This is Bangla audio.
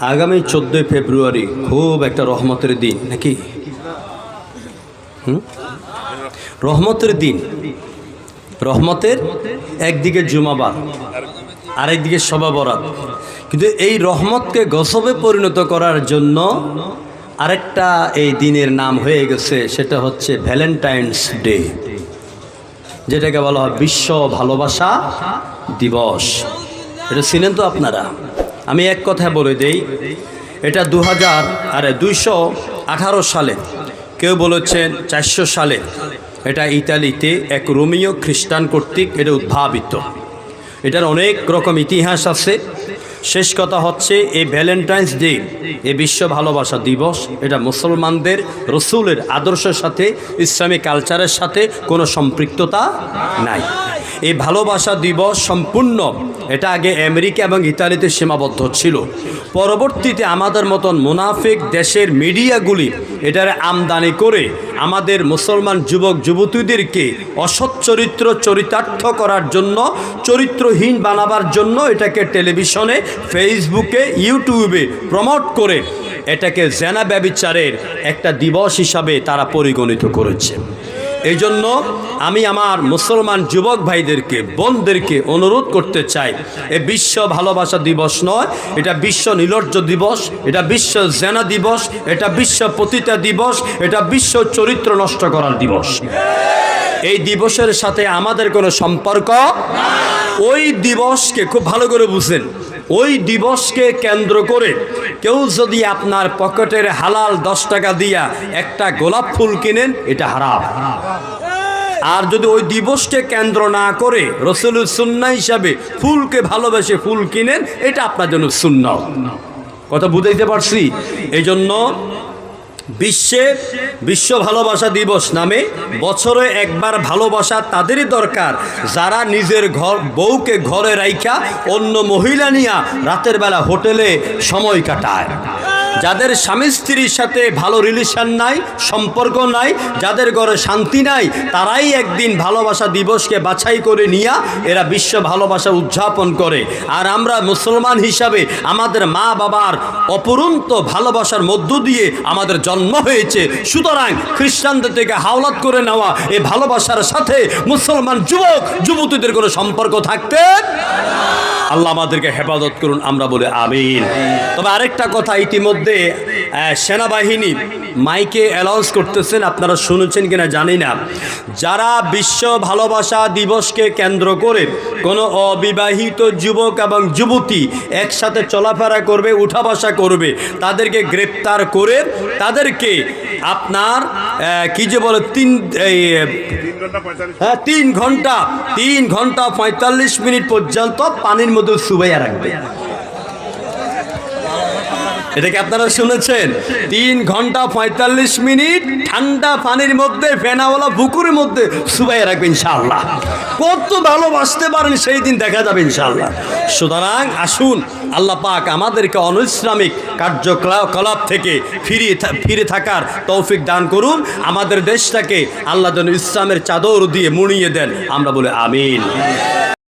আগামী চোদ্দোই ফেব্রুয়ারি খুব একটা রহমতের দিন, নাকি? হুম? রহমতের দিন। রহমতের একদিকে জুমাবার, আরেকদিকে সবা বরাত কিন্তু এই রহমতকে গসবে পরিণত করার জন্য আরেকটা এই দিনের নাম হয়ে গেছে, সেটা হচ্ছে ভ্যালেন্টাইন্স ডে। যেটাকে বলা হয় বিশ্ব ভালোবাসা দিবস। এটা চিনেন তো আপনারা? আমি এক কথা বলে দেই, এটা দু হাজার আরে দুইশো আঠারো সালে, কেউ বলেছেন চারশো সালে, এটা ইতালিতে এক রোমিও খ্রিস্টান কর্তৃক এটা উদ্ভাবিত। এটার অনেক রকম ইতিহাস আছে। শেষ কথা হচ্ছে, এই ভ্যালেন্টাইন্স ডে এই বিশ্ব ভালোবাসা দিবস, এটা মুসলমানদের রসুলের আদর্শের সাথে ইসলামী কালচারের সাথে কোনো সম্পৃক্ততা নাই। এই ভালোবাসা দিবস সম্পূর্ণ। এটা আগে আমেরিকা এবং ইতালিতে সীমাবদ্ধ ছিল। পরবর্তীতে আমাদের মতন মুনাফিক দেশের মিডিয়াগুলি এটার আমদানি করে আমাদের মুসলমান যুবক, যুবতীদেরকে অসৎ চরিত্র চরিতার্থ করার জন্য, চরিত্রহীন বানাবার জন্য এটাকে টেলিভিশনে, ফেসবুকে, ইউটিউবে প্রমোট করে এটাকে জেনা ব্যবিচারের একটা দিবস হিসাবে তারা পরিগণিত করেছে। এই জন্য আমি আমার মুসলমান যুবক ভাইদেরকে, বোনদেরকে অনুরোধ করতে চাই। এ বিশ্ব ভালোবাসা দিবস নয়, এটা বিশ্ব নীলর্য দিবস, এটা বিশ্ব জেনা দিবস, এটা বিশ্ব পতিতা দিবস, এটা বিশ্ব চরিত্র নষ্ট করার দিবস। এই দিবসের সাথে আমাদের কোনো সম্পর্ক ওই দিবসকে খুব ভালো করে বুঝেন। ওই দিবসকে কেন্দ্র করে কেউ যদি আপনার পকেটের হালাল দশ টাকা দিয়া একটা গোলাপ ফুল কিনেন, এটা হারাপ আর যদি ওই দিবসকে কেন্দ্র না করে রসুলের সুন্না হিসাবে ফুলকে ভালোবেসে ফুল কিনেন, এটা আপনার জন্য সুন্না কথা বুঝাইতে পারছি? এই জন্য বিশ্বে বিশ্ব ভালোবাসা দিবস নামে বছরে একবার ভালোবাসা তাদেরই দরকার যারা নিজের ঘর, বউকে ঘরে রাইখা অন্য মহিলা নিয়া রাতের বেলা হোটেলে সময় কাটায়। যাদের স্বামী স্ত্রীর সাথে ভালো রিলেশন নাই, সম্পর্ক নাই, যাদের ঘরে শান্তি নাই, তারাই একদিন ভালোবাসা দিবসকে বাছাই করে নিয়া এরা বিশ্ব ভালোবাসা উদযাপন করে। আর আমরা মুসলমান হিসাবে আমাদের মা বাবার অপরন্ত ভালোবাসার মধ্য দিয়ে আমাদের জন্ম হয়েছে। সুতরাং খ্রিস্টানদের থেকে হাওলাত করে নেওয়া এই ভালোবাসার সাথে মুসলমান যুবক, যুবতীদের কোনো সম্পর্ক থাকতে আল্লাহ আমাদেরকে হেফাজত করুন আমরা বলে আমিন। তবে আরেকটা কথা ইতিমধ্যে সেনাবাহিনী মাইকে অ্যালাউন্স করতেছেন, আপনারা শুনেছেন কিনা জানি না। যারা বিশ্ব ভালোবাসা দিবসকে কেন্দ্র করে কোনো অবিবাহিত যুবক এবং যুবতী একসাথে চলাফেরা করবে উঠা বসা করবে, তাদেরকে গ্রেপ্তার করে তাদেরকে আপনার কি যে বলে, তিন হ্যাঁ তিন ঘণ্টা তিন ঘণ্টা পঁয়তাল্লিশ মিনিট পর্যন্ত পানির মধ্যে সুবাইয়া রাখবে। এটা কি আপনারা শুনেছেন? তিন ঘণ্টা পঁয়তাল্লিশ মিনিট ঠান্ডা পানির মধ্যে, ফেনাওয়ালা পুকুরের মধ্যে সুবাইয়া রাখবে ইনশাআল্লাহ। কত ভালোবাসতে পারেন, সেই দিন দেখা যাবে ইনশাআল্লাহ। সুতরাং আসুন, আল্লাহ পাক আমাদেরকে অনৈসলামিক কার্যকলাপ থেকে ফিরিয়ে ফিরে থাকার তৌফিক দান করুন। আমাদের দেশটাকে আল্লাহ যেন ইসলামের চাদর দিয়ে মুড়িয়ে দেন। আমরা বলে আমিন।